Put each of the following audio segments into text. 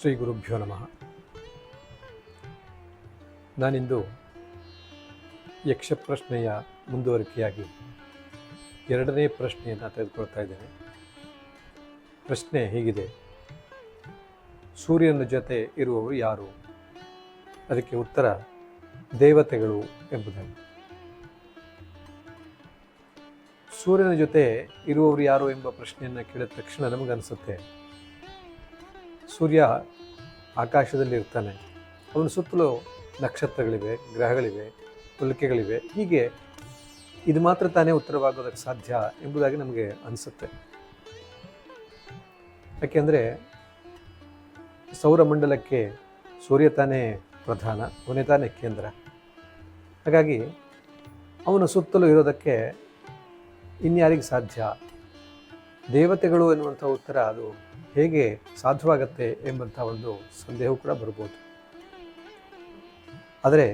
ಶ್ರೀ ಗುರುಭ್ಯೋ ನಮಃ. ನಾನಿಂದು ಯಕ್ಷ ಪ್ರಶ್ನೆಯ ಮುಂದುವರಿಕೆಯಾಗಿ ಎರಡನೇ ಪ್ರಶ್ನೆಯನ್ನು ತೆಗೆದುಕೊಳ್ತಾ ಇದ್ದೇನೆ. ಪ್ರಶ್ನೆ ಹೀಗಿದೆ. ಸೂರ್ಯನ ಜೊತೆ ಇರುವವರು ಯಾರು? ಅದಕ್ಕೆ ಉತ್ತರ, ದೇವತೆಗಳು ಎಂಬುದಾಗಿ ಸೂರ್ಯನ ಜೊತೆ ಇರುವವರು ಯಾರು ಎಂಬ ಪ್ರಶ್ನೆಯನ್ನು ಕೇಳಿದ ತಕ್ಷಣ ನಮಗನ್ಸುತ್ತೆ ಸೂರ್ಯ ಆಕಾಶದಲ್ಲಿ ಇರ್ತಾನೆ ಅವನ ಸುತ್ತಲೂ ನಕ್ಷತ್ರಗಳಿವೆ, ಗ್ರಹಗಳಿವೆ ಉಲ್ಕೆಗಳಿವೆ ಹೀಗೆ ಇದು ಮಾತ್ರ ತಾನೇ ಉತ್ತರವಾಗೋದಕ್ಕೆ ಸಾಧ್ಯ ಎಂಬುದಾಗಿ ನಮಗೆ ಅನಿಸುತ್ತೆ. ಯಾಕೆಂದರೆ ಸೌರಮಂಡಲಕ್ಕೆ ಸೂರ್ಯ ತಾನೇ ಪ್ರಧಾನ, ಅವನೇ ತಾನೇ ಕೇಂದ್ರ. ಹಾಗಾಗಿ ಅವನ ಸುತ್ತಲೂ ಇರೋದಕ್ಕೆ ಇನ್ಯಾರಿಗೆ ಸಾಧ್ಯ? ದೇವತೆಗಳು ಎನ್ನುವಂಥ ಉತ್ತರ ಅದು ಹೇಗೆ ಸಾಧ್ಯವಾಗತ್ತೆ ಎಂಬಂಥ ಒಂದು ಸಂದೇಹ ಕೂಡ ಬರ್ಬೋದು. ಆದರೆ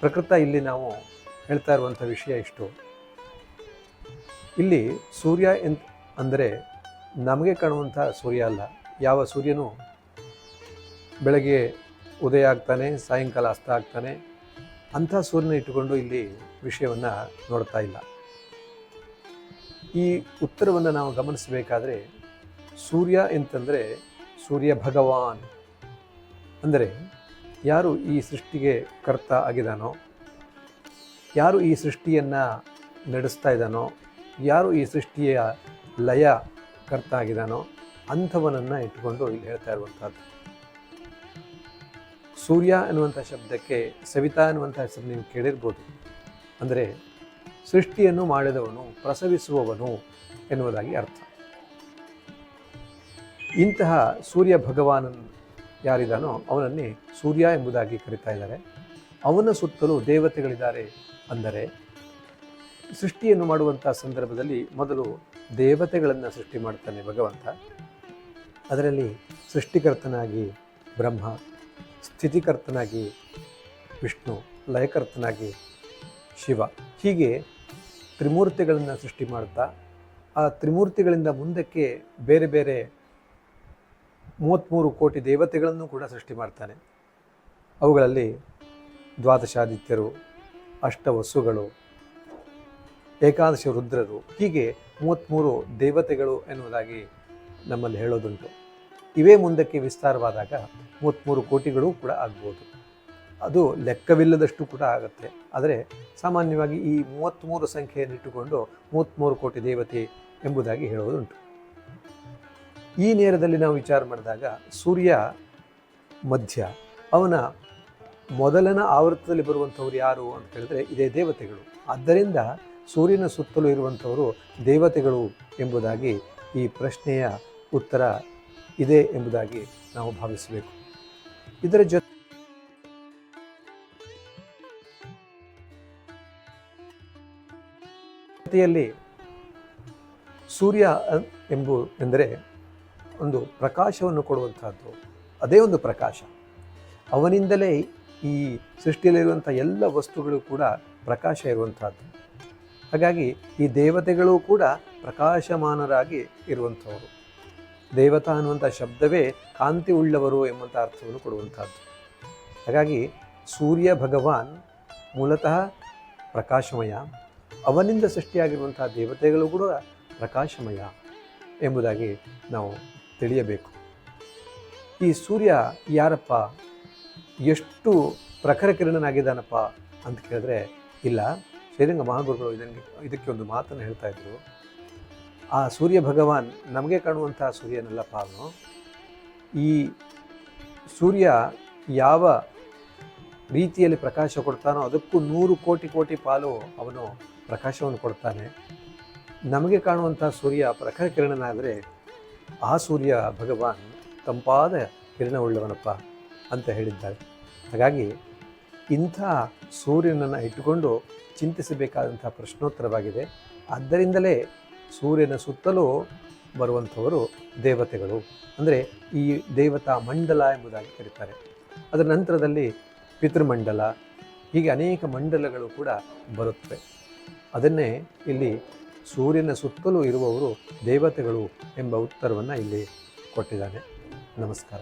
ಪ್ರಕೃತ ಇಲ್ಲಿ ನಾವು ಹೇಳ್ತಾ ಇರುವಂಥ ವಿಷಯ ಇಷ್ಟು. ಇಲ್ಲಿ ಸೂರ್ಯ ಎಂತ ಅಂದರೆ ನಮಗೆ ಕಾಣುವಂಥ ಸೂರ್ಯ ಅಲ್ಲ. ಯಾವ ಸೂರ್ಯನು ಬೆಳಗ್ಗೆ ಉದಯ ಆಗ್ತಾನೆ, ಸಾಯಂಕಾಲ ಅಸ್ತ ಆಗ್ತಾನೆ. ಅಂಥ ಸೂರ್ಯನ ಇಟ್ಟುಕೊಂಡು ಇಲ್ಲಿ ವಿಷಯವನ್ನು ನೋಡ್ತಾ ಇಲ್ಲ. ಈ ಉತ್ತರವನ್ನು ನಾವು ಗಮನಿಸಬೇಕಾದ್ರೆ ಸೂರ್ಯ ಎಂತಂದರೆ ಸೂರ್ಯ ಭಗವಾನ್. ಅಂದರೆ ಯಾರು ಈ ಸೃಷ್ಟಿಗೆ ಕರ್ತ ಆಗಿದಾನೋ ಯಾರು ಈ ಸೃಷ್ಟಿಯನ್ನು ನಡೆಸ್ತಾ ಇದ್ದಾನೋ, ಯಾರು ಈ ಸೃಷ್ಟಿಯ ಲಯ ಕರ್ತ ಆಗಿದಾನೋ ಅಂಥವನನ್ನು ಇಟ್ಟುಕೊಂಡು ಇಲ್ಲಿ ಹೇಳ್ತಾ ಇರುವಂಥದ್ದು. ಸೂರ್ಯ ಎನ್ನುವಂಥ ಶಬ್ದಕ್ಕೆ ಸವಿತಾ ಎನ್ನುವಂಥ ಹೆಸರು ನೀವು ಕೇಳಿರ್ಬೋದು. ಅಂದರೆ ಸೃಷ್ಟಿಯನ್ನು ಮಾಡಿದವನು, ಪ್ರಸವಿಸುವವನು ಎನ್ನುವುದಾಗಿ ಅರ್ಥ. ಇಂತಹ ಸೂರ್ಯ ಭಗವಾನನ್ ಯಾರಿದಾನೋ ಅವನನ್ನೇ ಸೂರ್ಯ ಎಂಬುದಾಗಿ ಕರಿತಾ ಇದ್ದಾರೆ. ಅವನ ಸುತ್ತಲೂ ದೇವತೆಗಳಿದ್ದಾರೆ ಅಂದರೆ ಸೃಷ್ಟಿಯನ್ನು ಮಾಡುವಂಥ ಸಂದರ್ಭದಲ್ಲಿ ಮೊದಲು ದೇವತೆಗಳನ್ನು ಸೃಷ್ಟಿ ಮಾಡ್ತಾನೆ ಭಗವಂತ. ಅದರಲ್ಲಿ ಸೃಷ್ಟಿಕರ್ತನಾಗಿ ಬ್ರಹ್ಮ, ಸ್ಥಿತಿಕರ್ತನಾಗಿ ವಿಷ್ಣು, ಲಯಕರ್ತನಾಗಿ ಶಿವ. ಹೀಗೆ ತ್ರಿಮೂರ್ತಿಗಳನ್ನು ಸೃಷ್ಟಿ ಮಾಡ್ತಾ, ಆ ತ್ರಿಮೂರ್ತಿಗಳಿಂದ ಮುಂದಕ್ಕೆ ಬೇರೆ ಬೇರೆ ಮೂವತ್ತ್ಮೂರು ಕೋಟಿ ದೇವತೆಗಳನ್ನು ಕೂಡ ಸೃಷ್ಟಿ ಮಾಡ್ತಾನೆ. ಅವುಗಳಲ್ಲಿ ದ್ವಾದಶಾದಿತ್ಯರು, ಅಷ್ಟವಸುಗಳು, ಏಕಾದಶ ರುದ್ರರು, ಹೀಗೆ ಮೂವತ್ತ್ಮೂರು ದೇವತೆಗಳು ಎನ್ನುವುದಾಗಿ ನಮ್ಮಲ್ಲಿ ಹೇಳೋದುಂಟು. ಇವೇ ಮುಂದಕ್ಕೆ ವಿಸ್ತಾರವಾದಾಗ ಮೂವತ್ತ್ಮೂರು ಕೋಟಿಗಳು ಕೂಡ ಆಗ್ಬೋದು. ಅದು ಲೆಕ್ಕವಿಲ್ಲದಷ್ಟು ಕೂಡ ಆಗುತ್ತೆ. ಆದರೆ ಸಾಮಾನ್ಯವಾಗಿ ಈ ಮೂವತ್ತ್ಮೂರು ಸಂಖ್ಯೆಯನ್ನಿಟ್ಟುಕೊಂಡು ಮೂವತ್ತ್ಮೂರು ಕೋಟಿ ದೇವತೆ ಎಂಬುದಾಗಿ ಹೇಳುವುದುಂಟು ಈ ನೇರದಲ್ಲಿ ನಾವು ವಿಚಾರ ಮಾಡಿದಾಗ ಸೂರ್ಯ ಮಧ್ಯ, ಅವನ ಮೊದಲನ ಆವೃತ್ತದಲ್ಲಿ ಬರುವಂಥವ್ರು ಯಾರು ಅಂತ ಹೇಳಿದ್ರೆ ಇದೇ ದೇವತೆಗಳು. ಆದ್ದರಿಂದ ಸೂರ್ಯನ ಸುತ್ತಲೂ ಇರುವಂಥವರು ದೇವತೆಗಳು ಎಂಬುದಾಗಿ ಈ ಪ್ರಶ್ನೆಯ ಉತ್ತರ ಇದೆ ಎಂಬುದಾಗಿ ನಾವು ಭಾವಿಸಬೇಕು. ಇದರ ಜೊತೆ ಜೊತೆಯಲ್ಲಿ ಸೂರ್ಯ ಎಂಬು, ಎಂದರೆ ಒಂದು ಪ್ರಕಾಶವನ್ನು ಕೊಡುವಂಥದ್ದು ಅದೇ ಒಂದು ಪ್ರಕಾಶ. ಅವನಿಂದಲೇ ಈ ಸೃಷ್ಟಿಯಲ್ಲಿರುವಂಥ ಎಲ್ಲ ವಸ್ತುಗಳು ಕೂಡ ಪ್ರಕಾಶ ಇರುವಂಥದ್ದು ಹಾಗಾಗಿ ಈ ದೇವತೆಗಳು ಕೂಡ ಪ್ರಕಾಶಮಾನರಾಗಿ ಇರುವಂಥವರು ದೇವತಾ ಅನ್ನುವಂಥ ಶಬ್ದವೇ ಕಾಂತಿ ಉಳ್ಳವರು ಎಂಬಂಥ ಅರ್ಥವನ್ನು ಕೊಡುವಂಥದ್ದು ಹಾಗಾಗಿ ಸೂರ್ಯ ಭಗವಾನ್ ಮೂಲತಃ ಪ್ರಕಾಶಮಯ, ಅವನಿಂದ ಸೃಷ್ಟಿಯಾಗಿರುವಂಥ ದೇವತೆಗಳು ಕೂಡ ಪ್ರಕಾಶಮಯ ಎಂಬುದಾಗಿ ನಾವು ತಿಳಿಯಬೇಕು. ಈ ಸೂರ್ಯ ಯಾರಪ್ಪ? ಎಷ್ಟು ಪ್ರಖರ ಕಿರಣನಾಗಿದ್ದಾನಪ್ಪ ಅಂತ ಕೇಳಿದ್ರೆ, ಇಲ್ಲ, ಶ್ರೀರಂಗ ಮಹಾಗುರುಗಳು ಇದನ್ನು ಇದಕ್ಕೆ ಒಂದು ಮಾತನ್ನು ಹೇಳ್ತಾ ಇದ್ರು. ಆ ಸೂರ್ಯ ಭಗವಾನ್ ನಮಗೆ ಕಾಣುವಂತಹ ಸೂರ್ಯನಲ್ಲಪ್ಪ ಅವನು ಈ ಸೂರ್ಯ ಯಾವ ರೀತಿಯಲ್ಲಿ ಪ್ರಕಾಶ ಕೊಡ್ತಾನೋ ಅದಕ್ಕೂ ನೂರು ಕೋಟಿ ಕೋಟಿ ಪಾಲು ಅವನು ಪ್ರಕಾಶವನ್ನು ಕೊಡ್ತಾನೆ. ನಮಗೆ ಕಾಣುವಂಥ ಸೂರ್ಯ ಪ್ರಖರ ಕಿರಣನಾದರೆ ಆ ಸೂರ್ಯ ಭಗವಾನ್ ತಂಪಾದ ಕಿರಣವುಳ್ಳವನಪ್ಪ ಅಂತ ಹೇಳಿದ್ದಾರೆ. ಹಾಗಾಗಿ ಇಂಥ ಸೂರ್ಯನನ್ನು ಇಟ್ಟುಕೊಂಡು ಚಿಂತಿಸಬೇಕಾದಂಥ ಪ್ರಶ್ನೋತ್ತರವಾಗಿದೆ. ಆದ್ದರಿಂದಲೇ ಸೂರ್ಯನ ಸುತ್ತಲೂ ಬರುವಂಥವರು ದೇವತೆಗಳು. ಅಂದರೆ ಈ ದೇವತಾ ಮಂಡಲ ಎಂಬುದಾಗಿ ಕರೀತಾರೆ. ಅದರ ನಂತರದಲ್ಲಿ ಪಿತೃಮಂಡಲ, ಹೀಗೆ ಅನೇಕ ಮಂಡಲಗಳು ಕೂಡ ಬರುತ್ತವೆ. ಅದನ್ನೇ ಇಲ್ಲಿ ಸೂರ್ಯನ ಸುತ್ತಲೂ ಇರುವವರು ದೇವತೆಗಳು ಎಂಬ ಉತ್ತರವನ್ನು ಇಲ್ಲಿ ಕೊಟ್ಟಿದ್ದಾನೆ. ನಮಸ್ಕಾರ.